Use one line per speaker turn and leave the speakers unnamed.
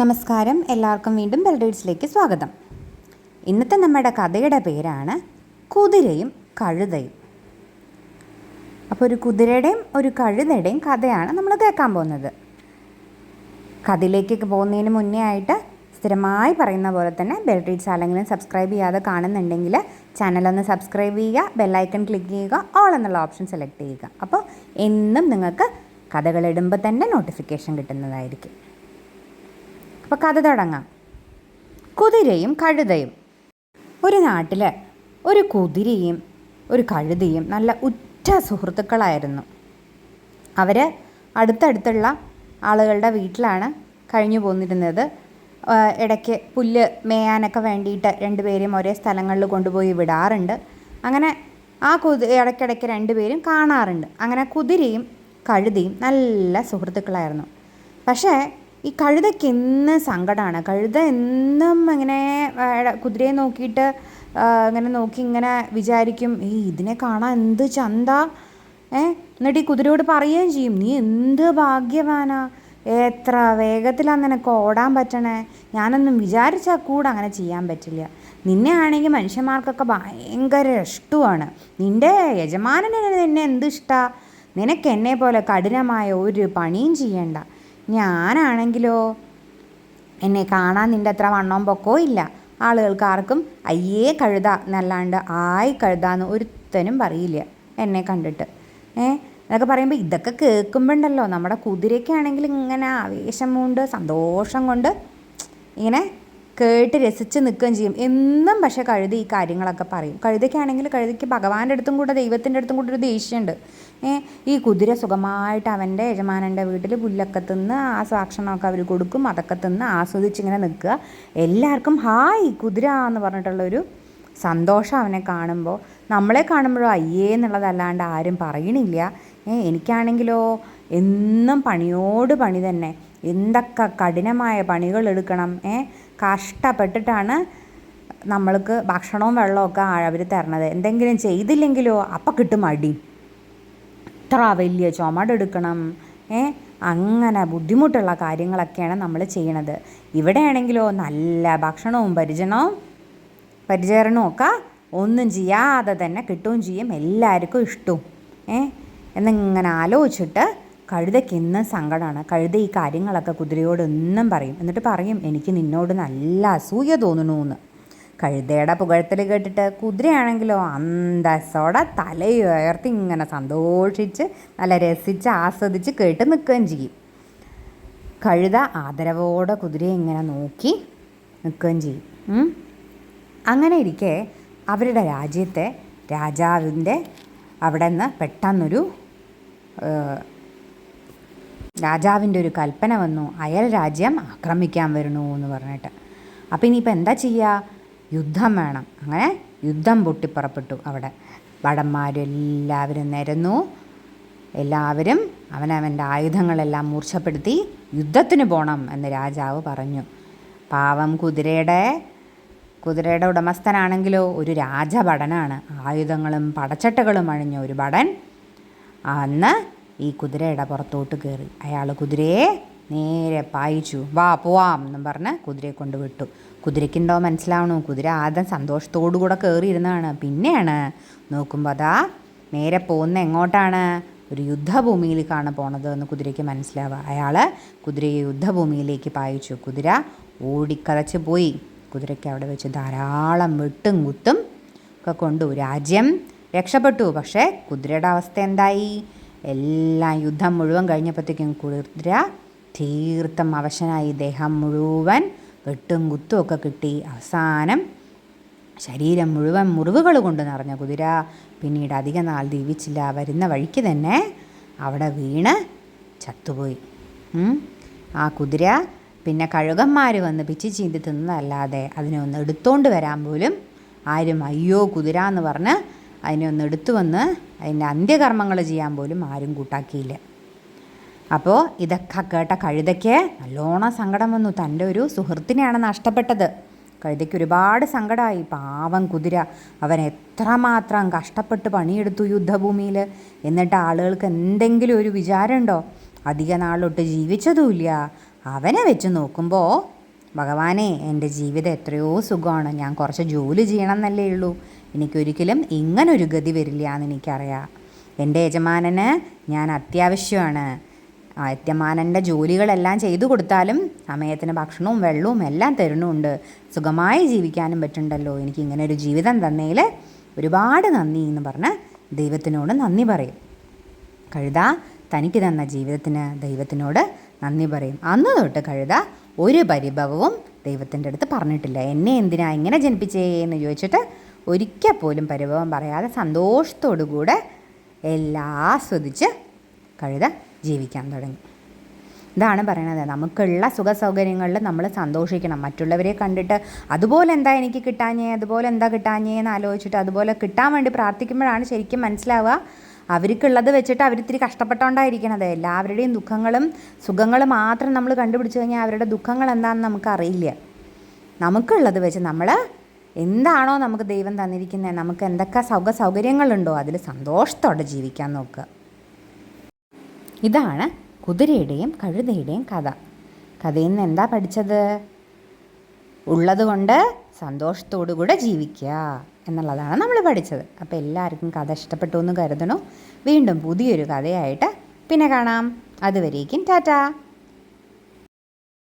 നമസ്കാരം. എല്ലാവർക്കും വീണ്ടും ബെൽഡേഴ്സിലേക്ക് സ്വാഗതം. ഇന്നത്തെ നമ്മുടെ കഥയുടെ പേരാണ് കുതിരയും കഴുതയും. അപ്പോൾ ഒരു കുതിരയുടെയും ഒരു കഴുതയുടെയും കഥയാണ് നമ്മൾ കേൾക്കാൻ പോകുന്നത്. കഥയിലേക്കൊക്കെ പോകുന്നതിന് മുന്നേ ആയിട്ട് സ്ഥിരമായി പറയുന്ന പോലെ തന്നെ ബെൽഡേറ്റ്സ് ആരെങ്കിലും സബ്സ്ക്രൈബ് ചെയ്യാതെ കാണുന്നുണ്ടെങ്കിൽ ചാനലൊന്ന് സബ്സ്ക്രൈബ് ചെയ്യുക ബെല്ലൈക്കൺ ക്ലിക്ക് ചെയ്യുക ഓൾ എന്നുള്ള ഓപ്ഷൻ സെലക്ട് ചെയ്യുക. അപ്പോൾ എന്നും നിങ്ങൾക്ക് കഥകളിടുമ്പോൾ തന്നെ നോട്ടിഫിക്കേഷൻ കിട്ടുന്നതായിരിക്കും. അപ്പോൾ കഥ തുടങ്ങാം. കുതിരയും കഴുതയും. ഒരു നാട്ടിൽ ഒരു കുതിരയും ഒരു കഴുതയും നല്ല ഉറ്റ സുഹൃത്തുക്കളായിരുന്നു. അവർ അടുത്തടുത്തുള്ള ആളുകളുടെ വീട്ടിലാണ് കഴിഞ്ഞു പോന്നിരുന്നത്. ഇടയ്ക്ക് പുല്ല് മേയാനൊക്കെ വേണ്ടിയിട്ട് രണ്ടുപേരും ഒരേ സ്ഥലങ്ങളിൽ കൊണ്ടുപോയി വിടാറുണ്ട്. അങ്ങനെ ആ കുതി ഇടയ്ക്കിടയ്ക്ക് രണ്ടുപേരും കാണാറുണ്ട്. അങ്ങനെ കുതിരയും കഴുതയും നല്ല സുഹൃത്തുക്കളായിരുന്നു. പക്ഷേ ഈ കഴുതയ്ക്ക് എന്ന് സങ്കടമാണ് കഴുത എന്നും ഇങ്ങനെ കുതിരയെ നോക്കിയിട്ട് ഇങ്ങനെ നോക്കി ഇങ്ങനെ വിചാരിക്കും ഈ ഇതിനെ കാണാൻ എന്ത് ചന്ത? ഏ? എന്നിട്ട് ഈ കുതിരയോട് പറയുകയും ചെയ്യും നീ എന്ത് ഭാഗ്യവാനാ? എത്ര വേഗത്തിലാണ് നിനക്ക് ഓടാൻ പറ്റണേ? ഞാനൊന്നും വിചാരിച്ചാൽ കൂടെ അങ്ങനെ ചെയ്യാൻ പറ്റില്ല. നിന്നെ ആണെങ്കിൽ മനുഷ്യന്മാർക്കൊക്കെ ഭയങ്കര ഇഷ്ടമാണ്. നിന്റെ യജമാനന് നിന്നെ എന്ത് ഇഷ്ടമാണ് നിനക്ക് എന്നെ പോലെ കഠിനമായ ഒരു പണിയും ചെയ്യണ്ട. ഞാനാണെങ്കിലോ? എന്നെ കാണാൻ നിന്റെ അത്ര വണ്ണവും പൊക്കോ ഇല്ല. ആളുകൾക്ക് ആർക്കും അയ്യേ കഴുത എന്നല്ലാണ്ട് ആയി കഴുത എന്ന് ഒരുത്തനും പറയില്ല എന്നെ കണ്ടിട്ട്. ഏ? എന്നൊക്കെ പറയുമ്പോൾ ഇതൊക്കെ കേൾക്കുമ്പോണ്ടല്ലോ. നമ്മുടെ കുതിരയ്ക്കാണെങ്കിൽ ഇങ്ങനെ ആവേശം കൊണ്ട് സന്തോഷം കൊണ്ട് ഇങ്ങനെ കേട്ട് രസിച്ച് നിൽക്കുകയും ചെയ്യും. എന്നും പക്ഷേ കഴുതി ഈ കാര്യങ്ങളൊക്കെ പറയും. കഴുതയ്ക്കാണെങ്കിൽ കഴുതയ്ക്ക് ഭഗവാന്റെ അടുത്തും കൂടെ ദൈവത്തിന്റെ അടുത്തും കൂടെ ഒരു ദേഷ്യമുണ്ട്. ഏ ഈ കുതിര സുഖമായിട്ട് അവന്റെ യജമാനന്റെ വീട്ടിൽ പുല്ലൊക്കെ തിന്ന് ആ സാക്ഷണമൊക്കെ അവർ കൊടുക്കും. അതൊക്കെ തിന്ന് ആസ്വദിച്ച് ഇങ്ങനെ നിൽക്കുക. എല്ലാവർക്കും ഹായ് കുതിര എന്ന് പറഞ്ഞിട്ടുള്ളൊരു സന്തോഷം അവനെ കാണുമ്പോൾ. നമ്മളെ കാണുമ്പോഴോ അയ്യേ എന്നുള്ളതല്ലാണ്ട് ആരും പറയണില്ല. എനിക്കാണെങ്കിലോ എന്നും പണിയോട് പണി തന്നെ. എന്തൊക്കെ കഠിനമായ പണികൾ എടുക്കണം. ഏ കഷ്ടപ്പെട്ടിട്ടാണ് നമ്മൾക്ക് ഭക്ഷണവും വെള്ളമൊക്കെ അവർ തരണത്. എന്തെങ്കിലും ചെയ്തില്ലെങ്കിലോ അപ്പം കിട്ടും അടി ഇത്ര വലിയ ചുമടെടുക്കണം ഏ? അങ്ങനെ ബുദ്ധിമുട്ടുള്ള കാര്യങ്ങളൊക്കെയാണ് നമ്മൾ ചെയ്യണത്. ഇവിടെയാണെങ്കിലോ നല്ല ഭക്ഷണവും പരിചരണവും പരിചരണവും ഒക്കെ ഒന്നും ചെയ്യാതെ തന്നെ കിട്ടുകയും ചെയ്യും. എല്ലാവർക്കും ഇഷ്ടവും. ഏ? എന്നിങ്ങനെ ആലോചിച്ചിട്ട് കഴുതയ്ക്ക് ഇന്നും സങ്കടമാണ് കഴുത ഈ കാര്യങ്ങളൊക്കെ കുതിരയോട് ഒന്നും പറയും. എന്നിട്ട് പറയും എനിക്ക് നിന്നോട് നല്ല അസൂയ തോന്നുന്നു എന്ന് കഴുതയുടെ പുകഴ്ത്തൽ കേട്ടിട്ട് കുതിരയാണെങ്കിലോ അന്തസ്സോടെ തലയുയർത്തി ഇങ്ങനെ സന്തോഷിച്ച് നല്ല രസിച്ച് ആസ്വദിച്ച് കേട്ട് നിൽക്കുകയും ചെയ്യും. കഴുത ആദരവോടെ കുതിരയെ ഇങ്ങനെ നോക്കി നിൽക്കുകയും ചെയ്യും. അങ്ങനെ ഇരിക്കെ അവരുടെ രാജ്യത്തെ രാജാവിന്റെ അവിടെ നിന്ന് പെട്ടെന്നൊരു രാജാവിന്റെ ഒരു കൽപ്പന വന്നു. അയൽ രാജ്യം ആക്രമിക്കാൻ വരുന്നു എന്ന് പറഞ്ഞിട്ട്. അപ്പോൾ ഇനിയിപ്പോൾ എന്താ ചെയ്യുക യുദ്ധം വേണം. അങ്ങനെ യുദ്ധം പൊട്ടിപ്പുറപ്പെട്ടു അവിടെ. വടന്മാരെല്ലാവരും നിരന്നു. എല്ലാവരും അവനവന്റെ ആയുധങ്ങളെല്ലാം മൂർച്ഛപ്പെടുത്തി യുദ്ധത്തിന് പോകണം എന്ന് രാജാവ് പറഞ്ഞു. പാവം കുതിരയുടെ കുതിരയുടെ ഉടമസ്ഥനാണെങ്കിലോ ഒരു രാജഭടനാണ്. ആയുധങ്ങളും പടച്ചട്ടകളും അണിഞ്ഞ ഒരു ഭടൻ. അന്ന് ഈ കുതിരയുടെ പുറത്തോട്ട് കയറി അയാൾ കുതിരയെ നേരെ പായിച്ചു. വാ പോവാം എന്നും പറഞ്ഞ് കുതിരയെ കൊണ്ട് വിട്ടു. കുതിരയ്ക്കുണ്ടോ മനസ്സിലാവണു. കുതിര ആദ്യം സന്തോഷത്തോടു കൂടെ കയറിയിരുന്നതാണ് പിന്നെയാണ് നോക്കുമ്പോൾ അതാ നേരെ പോകുന്ന എങ്ങോട്ടാണ്? ഒരു യുദ്ധഭൂമിയിലേക്കാണ് പോണത് എന്ന് കുതിരയ്ക്ക് മനസ്സിലാവുക. അയാൾ കുതിരയെ യുദ്ധഭൂമിയിലേക്ക് പായിച്ചു. കുതിര ഓടിക്കതച്ച് പോയി. കുതിരയ്ക്ക് അവിടെ വെച്ച് ധാരാളം വെട്ടും കുത്തും ഒക്കെ കൊണ്ടു. രാജ്യം രക്ഷപ്പെട്ടു. പക്ഷേ കുതിരയുടെ അവസ്ഥ എന്തായി? എല്ലാം യുദ്ധം മുഴുവൻ കഴിഞ്ഞപ്പോഴത്തേക്കും കുതിര തീർത്തും അവശനായി ദേഹം മുഴുവൻ വെട്ടും കുത്തും ഒക്കെ കിട്ടി. അവസാനം ശരീരം മുഴുവൻ മുറിവുകൾ കൊണ്ട് നിറഞ്ഞ. കുതിര പിന്നീട് അധിക നാൾ ജീവിച്ചില്ല. വരുന്ന വഴിക്ക് തന്നെ അവിടെ വീണ് ചത്തുപോയി. ആ കുതിര പിന്നെ കഴുകന്മാർ വന്ന് പിച്ചി ചീന്തി തിന്നതല്ലാതെ അതിനെ ഒന്ന് എടുത്തോണ്ട് വരാൻ പോലും ആരും അയ്യോ കുതിര എന്ന് പറഞ്ഞ് അതിനെ ഒന്ന് എടുത്തു വന്ന് അതിന്റെ അന്ത്യകർമ്മങ്ങൾ ചെയ്യാൻ പോലും ആരും കൂട്ടാക്കിയില്ല. അപ്പോൾ ഇതൊക്കെ കേട്ട കഴുതയ്ക്ക് നല്ലോണം സങ്കടം വന്നു. തന്റെ ഒരു സുഹൃത്തിനെയാണ് നഷ്ടപ്പെട്ടത്. കഴുതയ്ക്ക് ഒരുപാട് സങ്കടമായി. പാവം കുതിര. അവൻ എത്രമാത്രം കഷ്ടപ്പെട്ട് പണിയെടുത്തു യുദ്ധഭൂമിയിൽ. എന്നിട്ട് ആളുകൾക്ക് എന്തെങ്കിലും ഒരു വിചാരമുണ്ടോ? അധിക നാളൊട്ട് ജീവിച്ചതുമില്ല. അവനെ വെച്ച് നോക്കുമ്പോൾ ഭഗവാനെ എന്റെ ജീവിതം എത്രയോ സുഖമാണ്. ഞാൻ കുറച്ച് ജോലി ചെയ്യണം എന്നല്ലേ ഉള്ളൂ. എനിക്കൊരിക്കലും ഇങ്ങനൊരു ഗതി വരില്ല എന്ന് എനിക്കറിയാം. എന്റെ യജമാനന് ഞാൻ അത്യാവശ്യമാണ്. യജമാനന്റെ ജോലികളെല്ലാം ചെയ്തു കൊടുത്താലും സമയത്തിന് ഭക്ഷണവും വെള്ളവും എല്ലാം തരുന്നുണ്ട്. സുഖമായി ജീവിക്കാനും പറ്റുന്നുണ്ടല്ലോ. എനിക്ക് ഇങ്ങനെ ഒരു ജീവിതം തന്നതിൽ ഒരുപാട് നന്ദി എന്ന് പറഞ്ഞ് ദൈവത്തിനോട് നന്ദി പറയും. കഴുത തനിക്ക് തന്ന ജീവിതത്തിന് ദൈവത്തിനോട് നന്ദി പറയും. അന്ന് തൊട്ട് കഴുത ഒരു പരിഭവവും ദൈവത്തിന്റെ അടുത്ത് പറഞ്ഞിട്ടില്ല. എന്നെ എന്തിനാ ഇങ്ങനെ ജനിപ്പിച്ചേ? എന്ന് ചോദിച്ചിട്ട് ഒരിക്കൽ പോലും പരിഭവം പറയാതെ സന്തോഷത്തോടു കൂടെ എല്ലാം ആസ്വദിച്ച് കഴുത ജീവിക്കാൻ തുടങ്ങി. ഇതാണ് പറയണത്. നമുക്കുള്ള സുഖ സൗകര്യങ്ങളിൽ നമ്മൾ സന്തോഷിക്കണം. മറ്റുള്ളവരെ കണ്ടിട്ട് അതുപോലെ എന്താ എനിക്ക് കിട്ടാഞ്ഞേ അതുപോലെ എന്താ കിട്ടാഞ്ഞേ എന്ന് ആലോചിച്ചിട്ട് അതുപോലെ കിട്ടാൻ വേണ്ടി പ്രാർത്ഥിക്കുമ്പോഴാണ് ശരിക്കും മനസ്സിലാവുക. അവർക്കുള്ളത് വെച്ചിട്ട് അവരിത്തിരി കഷ്ടപ്പെട്ടുകൊണ്ടായിരിക്കണത്. എല്ലാവരുടെയും ദുഃഖങ്ങളും സുഖങ്ങളും മാത്രം നമ്മൾ കണ്ടുപിടിച്ച് കഴിഞ്ഞാൽ അവരുടെ ദുഃഖങ്ങൾ എന്താണെന്ന് നമുക്കറിയില്ല. നമുക്കുള്ളത് വെച്ച് നമ്മൾ എന്താണോ നമുക്ക് ദൈവം തന്നിരിക്കുന്നത് നമുക്ക് എന്തൊക്കെ സൗഖ സൗകര്യങ്ങളുണ്ടോ? അതിൽ സന്തോഷത്തോടെ ജീവിക്കാൻ നോക്കുക. ഇതാണ് കുതിരയുടെയും കഴുതയുടെയും കഥ. കഥയിൽ നിന്ന് എന്താ പഠിച്ചത്? ഉള്ളതുകൊണ്ട് സന്തോഷത്തോടു കൂടെ ജീവിക്കുക എന്നുള്ളതാണ് നമ്മൾ പഠിച്ചത്. അപ്പോൾ എല്ലാവർക്കും കഥ ഇഷ്ടപ്പെട്ടു എന്ന് കരുതണു. വീണ്ടും പുതിയൊരു കഥയായിട്ട് പിന്നെ കാണാം. അതുവരേക്കും ടാറ്റാ.